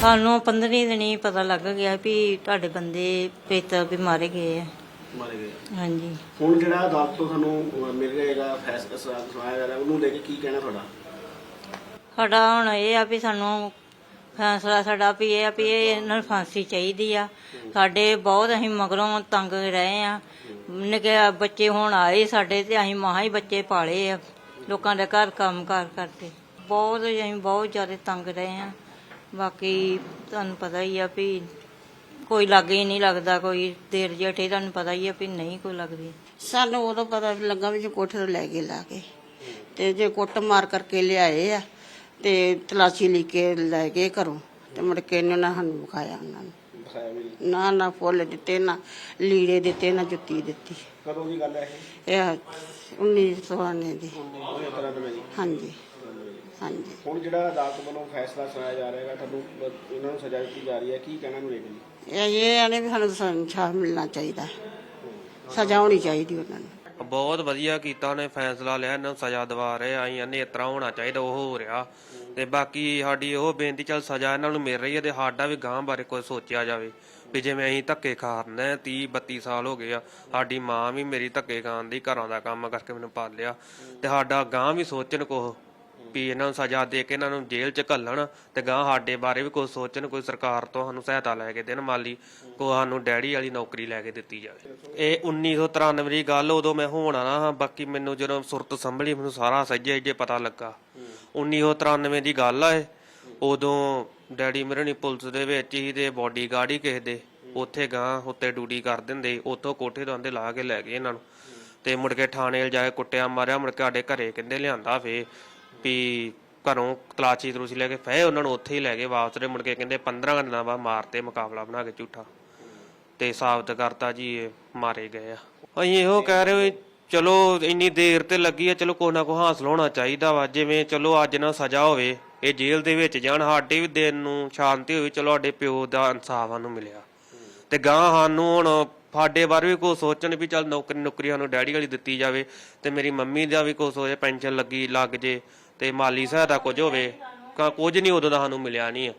ਸਾਨੂੰ 15 ਦਿਨ ਹੀ ਪਤਾ ਲੱਗ ਗਿਆ ਵੀ ਤੁਹਾਡੇ ਬੰਦੇ ਪੇਤ ਵੀ ਮਾਰੇ ਗਏ ਆ। ਮਾਰੇ ਗਏ ਹਾਂਜੀ। ਹੁਣ ਜਿਹੜਾ ਅਦਾਲਤ ਤੋਂ ਤੁਹਾਨੂੰ ਅਹ, ਮਿਲ ਰਿਹਾਗਾ ਫੈਸਲਾ ਸੁਣਾ- ਸੁਣਾਇਆ ਜਾ ਰਿਹਾ ਉਹਨੂੰ ਲੈ ਕੇ ਕੀ ਕਹਿਣਾ ਤੁਹਾਡਾ? ਸਾਡਾ ਹੁਣ ਇਹ ਆ ਵੀ ਸਾਨੂੰ ਫੈਸਲਾ ਸਾਡਾ ਵੀ ਇਹ ਆ ਵੀ ਇਹ ਇਹਨਾਂ ਨੂੰ ਫਾਂਸੀ ਚਾਹੀਦੀ ਆ। ਸਾਡੇ ਬਹੁਤ ਅਸੀਂ ਮਗਰੋਂ ਤੰਗ ਰਹੇ ਆ। ਨਿੱਕੇ ਬੱਚੇ ਹੁਣ ਆਏ ਸਾਡੇ ਤੇ ਅਸੀਂ ਮਹਾ ਹੀ ਬੱਚੇ ਪਾਲੇ ਆ। ਲੋਕਾਂ ਦੇ ਘਰ ਕੰਮ ਕਾਰ ਕਰਦੇ ਬਹੁਤ ਅਸੀਂ ਬਹੁਤ ਜ਼ਿਆਦਾ ਤੰਗ ਰਹੇ ਆ। ਬਾਕੀ ਤੁਹਾਨੂੰ ਪਤਾ ਹੀ ਆ ਵੀ ਕੋਈ ਲਾਗੇ ਹੀ ਨਹੀਂ ਲੱਗਦਾ ਕੋਈ ਦੇਰ ਜੇਠੇ ਤੁਹਾਨੂੰ ਪਤਾ ਹੀ ਆ ਵੀ ਨਹੀਂ ਕੋਈ ਲੱਗਦੀ। ਸਾਨੂੰ ਉਦੋਂ ਪਤਾ ਲੱਗਾ ਵੀ ਜੇ ਕੋਠੇ ਤੋਂ ਲੈ ਕੇ ਲਾ ਕੇ ਤੇ ਜੇ ਕੁੱਟ ਮਾਰ ਕਰਕੇ ਲਿਆਏ ਆ ਤੇ ਤਲਾਸ਼ੀ ਲਈ ਕੇ ਲੈ ਗਏ ਘਰੋਂ ਤੇ ਮੁੜ ਕੇ ਇਹਨਾਂ ਨੇ ਸਾਨੂੰ ਵਿਖਾਇਆ ਉਹਨਾਂ ਨੂੰ। ਨਾ ਨਾ ਫੁੱਲ ਦਿੱਤੇ ਨਾ ਲੀੜੇ ਦਿੱਤੇ ਨਾ ਜੁੱਤੀ ਦਿੱਤੀ। ਕਦੋਂ ਦੀ ਗੱਲ ਹੈ ਇਹ? ਇਹ 1994 ਦੀ। 1993 ਦੀ। ਹਾਂਜੀ। ਹਾਂਜੀ। ਹੁਣ ਜਿਹੜਾ ਅਦਾਲਤ ਵੱਲੋਂ ਫੈਸਲਾ ਸੁਣਾਇਆ ਜਾ ਰਿਹਾ ਹੈ ਤੁਹਾਨੂੰ ਬ- ਇਹਨਾਂ ਨੂੰ ਸਜ਼ਾ ਦਿੱਤੀ ਜਾ ਰਹੀ ਹੈ ਕੀ ਕਹਿਣਾ ਨੂੰ ਲੈ ਕੇ ਜੀ? ਇਹ ਇਹ ਆਨੇ ਵੀ ਸਾਨੂੰ ਸੰਛਾਹ ਮਿਲਣਾ ਚਾਹੀਦਾ। ਸਜ਼ਾ ਹੋਣੀ ਚਾਹੀਦੀ ਉਹਨਾਂ ਨੂੰ। ਬਹੁਤ ਵਧੀਆ ਕੀਤਾ ਉਹਨੇ ਫੈਸਲਾ ਲਿਆ ਇਹਨਾਂ ਨੂੰ ਸਜ਼ਾ ਦਿਵਾ ਰਹੇ ਆ ਅਸੀਂ ਇਸ ਤਰ੍ਹਾਂ ਹੋਣਾ ਚਾਹੀਦਾ ਉਹ ਹੋ ਰਿਹਾ। ਤੇ ਬਾਕੀ ਸਾਡੀ ਉਹ ਬੇਨਤੀ ਚੱਲ ਸਜ਼ਾ ਇਹਨਾਂ ਨੂੰ ਮਿਲ ਰਹੀ ਹੈ ਤੇ ਸਾਡਾ ਵੀ ਗਾਂ ਬਾਰੇ ਕੋਈ ਸੋਚਿਆ ਜਾਵੇ। ਵੀ ਜਿਵੇਂ ਅਸੀਂ ਧੱਕੇ ਖਾਂਦੇ 30 32 ਸਾਲ ਹੋ ਗਏ ਆ ਸਾਡੀ ਮਾਂ ਵੀ ਮੇਰੀ ਧੱਕੇ ਖਾਣ ਦੀ ਘਰਾਂ ਦਾ ਕੰਮ ਕਰਕੇ ਮੈਨੂੰ ਪਾਲਿਆ। ਤੇ ਸਾਡਾ ਗਾਂ ਵੀ ਸੋਚਣ ਕੋ ਵੀ ਇਹਨਾਂ ਨੂੰ ਸਜ਼ਾ ਦੇ ਕੇ ਇਹਨਾਂ ਨੂੰ ਜੇਲ੍ਹ 'ਚ ਘੱਲਣ ਤੇ ਗਾਂ ਸਾਡੇ ਬਾਰੇ ਵੀ ਕੁਝ ਸੋਚਣ, ਕੋਈ ਸਰਕਾਰ ਤੋਂ ਸਾਨੂੰ ਸਹਾਇਤਾ ਲੈ ਕੇ ਦੇਣ, ਮਾਲੀ ਕੋ ਸਾਨੂੰ ਡੈਡੀ ਵਾਲੀ ਨੌਕਰੀ ਲੈ ਕੇ ਦਿੱਤੀ ਜਾਵੇ। ਇਹ 1993 ਦੀ ਗੱਲ, ਉਦੋਂ ਮੈਂ ਹੋਣ ਆਣਾ ਬਾਕੀ ਮੈਨੂੰ ਜਦੋਂ ਸੁਰਤ ਸੰਭਲੀ, ਮੈਨੂੰ ਸਾਰਾ ਸੱਜੇ ਜੇ ਪਤਾ ਲੱਗਾ। 1993 ਦੀ ਗੱਲ ਆ ਇਹ। ਉਦੋਂ ਡੈਡੀ ਮੇਰੇ ਨਹੀਂ ਪੁਲਿਸ ਦੇ ਵਿੱਚ ਹੀ ਤੇ ਬਾਡੀਗਾਰਡ ਹੀ ਕਿਸੇ ਦੇ। ਉੱਥੇ ਗਾਂ ਉੱਤੇ ਡਿਊਟੀ ਕਰ ਦਿੰਦੇ, ਉੱਥੋਂ ਕੋਠੇ ਤੋਂ ਆਂਦੇ ਲਾ ਕੇ ਲੈ ਗਏ ਇਹਨਾਂ ਨੂੰ। ਤੇ ਮੁੜ ਕੇ ਥਾਣੇ ਜਾ ਕੇ ਕੁੱਟਿਆ, ਮਾਰਿਆ, ਮੁੜ ਕੇ ਸਾਡੇ ਘਰੇ ਕਹਿੰਦੇ ਲਿਆਂਦਾ ਫੇ ਵੀ ਘਰੋਂ ਤਲਾਚੀ ਤਰੂਚੀ ਲੈ ਕੇ ਫੇ ਉਹਨਾਂ ਨੂੰ ਉੱਥੇ ਹੀ ਲੈ ਗਏ ਵਾਪਸ ਦੇ ਮੁੜ ਕੇ ਕਹਿੰਦੇ 15 ਦਿਨਾਂ ਬਾਅਦ ਮਾਰਤੇ ਮੁਕਾਬਲਾ ਬਣਾ ਕੇ ਝੂਠਾ। ਤੇ ਸਾਬਤ ਕਰਤਾ ਜੀ ਇਹ ਮਾਰੇ ਗਏ ਆ। ਅਸੀਂ ਇਹੋ ਕਹਿ ਰਹੇ ਵੀ ਚਲੋ ਇੰਨੀ ਦੇਰ ਤੇ ਲੱਗੀ ਆ, ਚਲੋ ਕੋਈ ਨਾ ਹਾਸਲ ਹੋਣਾ ਚਾਹੀਦਾ ਵਾ, ਜਿਵੇਂ ਚਲੋ ਅੱਜ ਨਾ ਸਜ਼ਾ ਹੋਵੇ, ਇਹ ਜੇਲ੍ਹ ਦੇ ਵਿੱਚ ਜਾਣ, ਸਾਡੇ ਵੀ ਦਿਨ ਨੂੰ ਸ਼ਾਂਤੀ ਹੋਵੇ, ਚਲੋ ਸਾਡੇ ਪਿਓ ਦਾ ਇਨਸਾਫ ਸਾਨੂੰ ਮਿਲਿਆ। ਤੇ ਗਾਂ ਸਾਨੂੰ ਹੁਣ ਸਾਡੇ ਬਾਰੇ ਵੀ ਕੋਈ ਸੋਚਣ ਵੀ ਚੱਲ ਨੌਕਰੀ ਨੌਕਰੀ ਸਾਨੂੰ ਡੈਡੀ ਵਾਲੀ ਦਿੱਤੀ ਜਾਵੇ, ਤੇ ਮੇਰੀ ਮੰਮੀ ਦਾ ਵੀ ਕੋਈ ਸੋਚੇ, ਪੈਨਸ਼ਨ ਲੱਗੀ, ਲੱਗ ਜੇ ਤੇ ਮਾਲੀ ਸਹਾਇਤਾ ਕੁਝ ਹੋਵੇ ਕ- ਕੁਝ ਨਹੀਂ ਉਦੋਂ ਦਾ ਸਾਨੂੰ ਮਿਲਿਆ ਨਹੀਂ ਆ।